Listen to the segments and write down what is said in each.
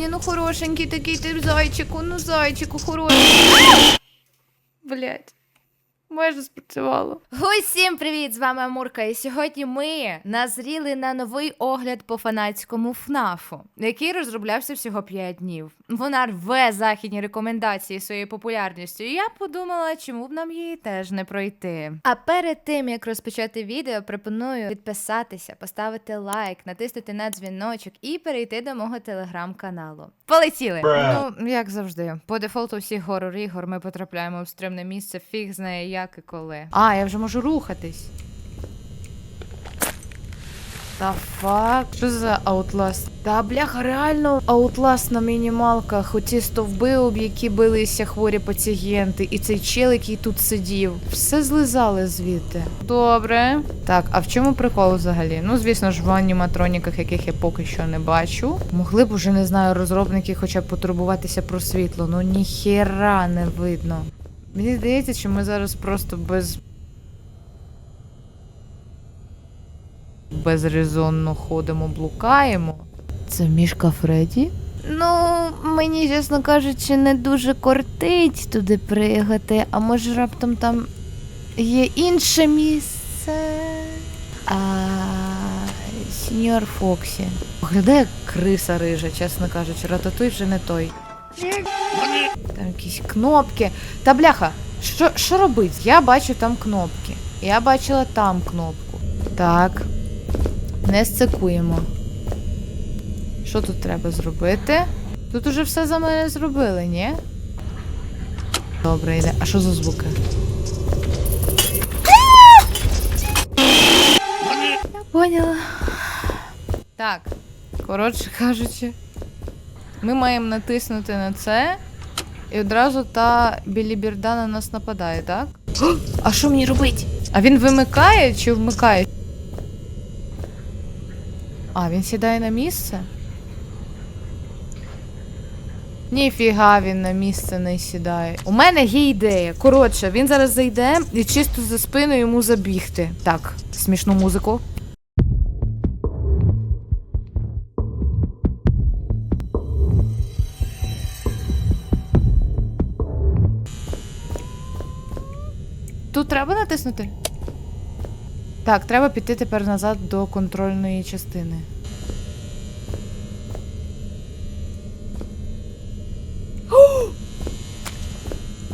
Ваня, ну хорошенький такий ти зайчику, ну зайчику хорошенький. Блять. Майже спрацювало. Усім привіт! З вами Амурка. І сьогодні ми назріли на новий огляд по фанатському ФНАФу, який розроблявся всього 5 днів. Вона рве західні рекомендації своєю популярністю. І я подумала, чому б нам її теж не пройти. А перед тим як розпочати відео, пропоную підписатися, поставити лайк, натиснути на дзвіночок і перейти до мого телеграм-каналу. Полетіли! Ну, як завжди, по дефолту всіх горор ігор ми потрапляємо в стримне місце, фіг знає як і коли. А, я вже можу рухатись. Та фак, що за Outlast? Та бляха, реально Outlast на мінімалках, оці стовби, об які билися хворі пацієнти, і цей чел, який тут сидів. Все злизали звідти. Добре. Так, а в чому прикол взагалі? Ну, звісно ж, в аніматроніках, яких я поки що не бачу. Могли б уже, не знаю, розробники хоча б потурбуватися про світло. Ну ніхера не видно. Мені здається, що ми зараз просто без. Безрезонно ходимо, блукаємо. Це мішка Фредді? Ну, мені, чесно кажучи, не дуже кортить туди приїхати, а може раптом там є інше місце. А, сеньор Фоксі. Виглядає як криса рижа, чесно кажучи, рататуй вже не той. Там якісь кнопки. Та бляха, що, що робить? Я бачу там кнопки. Я бачила там кнопку. Так. Не сцикуємо. Що тут треба зробити? Тут уже все за мене зробили, ні? Добре, йде. А що за звуки? Я поняла. Так, коротше кажучи, ми маємо натиснути на це, і одразу та білібірда на нас нападає, так? А що мені робити? А він вимикає чи вмикає? А, він сідає на місце? Ніфіга він на місце не сідає. У мене є ідея. Коротше, він зараз зайде і чисто за спину йому забігти. Так, смішну музику. Тут треба натиснути? Так, треба піти тепер назад до контрольної частини.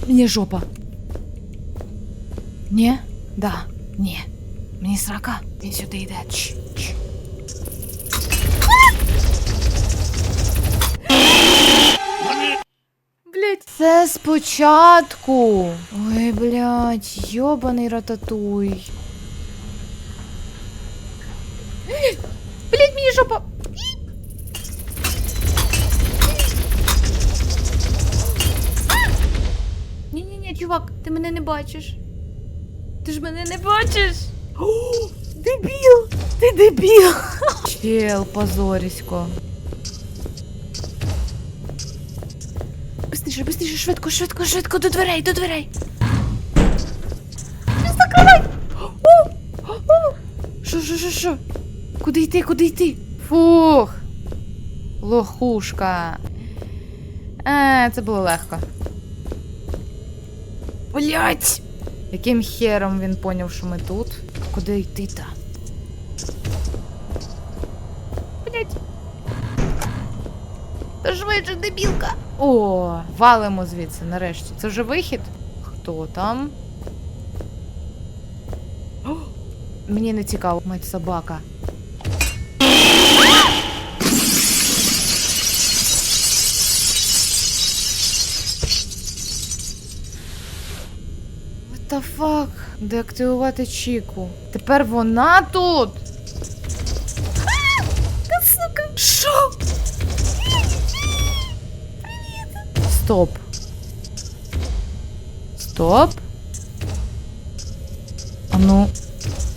Мені жопа. Ні? Да. Ні. Мені срака. Він сюди йде. Ч, ч. Це спочатку. Ой, блядь, йобаний рататуй. Блять, мені жопа. Ні-ні-ні, чувак, ти мене не бачиш. Ти ж мене не бачиш. Дебіл! Ти дебіл! Чел, позорісько. Быстріше, быстріше, швидко, швидко, швидко, до дверей, до дверей. Закривай! О! О! Що, що, що, що? Куди йти, куди йти? Фух. Лохушка. Е, це було легко. Блять! Яким хером він поняв, що ми тут? Куди йти та? Швидше, дебілка. О, валимо звідси нарешті. Це вже вихід? Хто там? О, мені не цікаво, мать собака. What the fuck? Деактивувати Чіку. Тепер вона тут. Та сука. Що? Стоп. Стоп. А ну,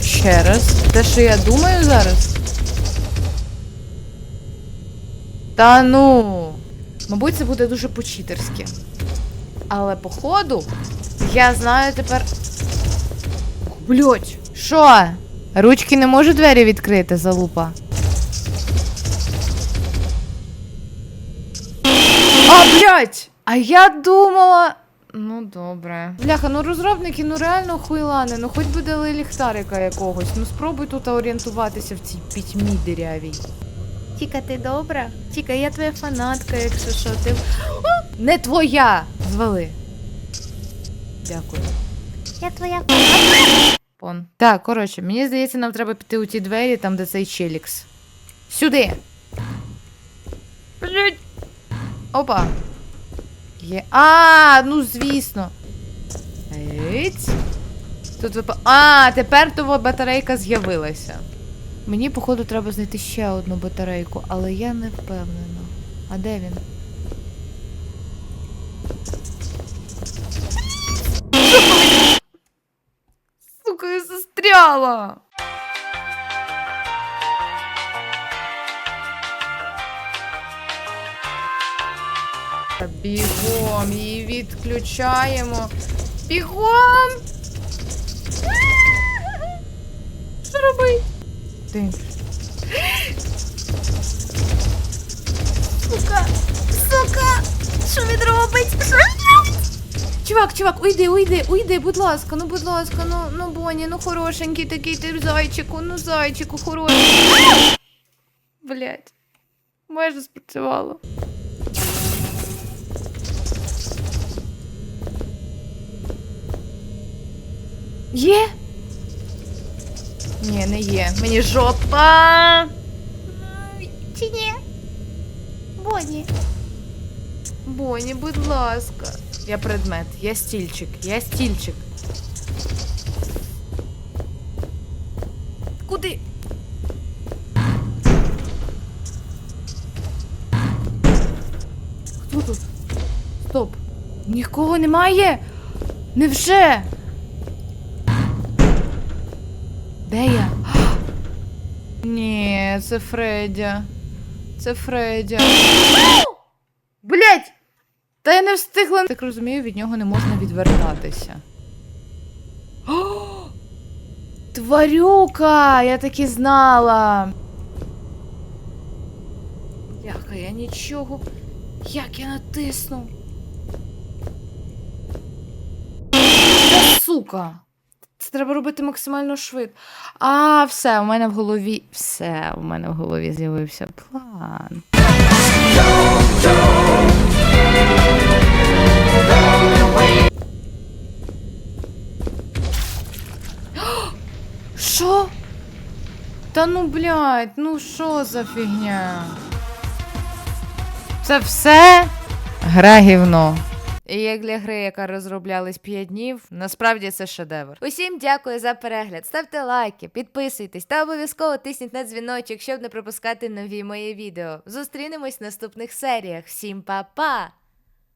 ще раз. Те, що я думаю зараз. Та ну. Мабуть, це буде дуже по-читерськи. Але походу, я знаю тепер. Блять, що? Ручки не можу двері відкрити, залупа. А, блядь! А я думала. Ну, добре. Бляха, ну розробники, ну реально хуйлани, ну хоч би дали ліхтарика якогось. Ну спробуй тут орієнтуватися в цій пітьмі дирявій. Тіка, ти добра? Тіка, я твоя фанатка, якщо що, ти. О! Не твоя! Звали. Дякую. Я твоя Пон. Так, коротше, мені здається, нам треба піти у ті двері, там, де цей челікс. Сюди. Блять. Опа. Є. А, ну звісно. Ейць. Тут випа... А, тепер того батарейка з'явилася. Мені, походу, треба знайти ще одну батарейку, але я не впевнена. А де він? Сука, я застряла. Бігом її відключаємо. Бігом! Що робить? Ти. сука. Сука. Що він робить? Що він робить? Чувак, чувак, уйди, уйди, уйди, будь ласка, ну будь ласка, ну, ну Боні, ну хорошенький такий ти зайчику, ну зайчику хорошенький. Блять. Майже спрацювало. Є? Ні, не є. Мені жопа. Чи ні? Бонні. Боні, будь ласка. Я предмет, я стільчик, я стільчик. Куди? Хто тут? Стоп. Нікого немає? Невже? Де я? Ні, це Фредя. Це Фредя. Блять! Та я не встигла. Так розумію, від нього не можна відвертатися. Тварюка! Я так і знала. Яка я нічого. Як я натисну. Сука. Це треба робити максимально швидко. А, все, у мене в голові. Все, у мене в голові з'явився план. Що? Та ну блядь, ну що за фігня? Це все? Гра гівно. Як для гри, яка розроблялась 5 днів, насправді це шедевр. Усім дякую за перегляд. Ставте лайки, підписуйтесь та обов'язково тисніть на дзвіночок, щоб не пропускати нові мої відео. Зустрінемось в наступних серіях. Всім па-па!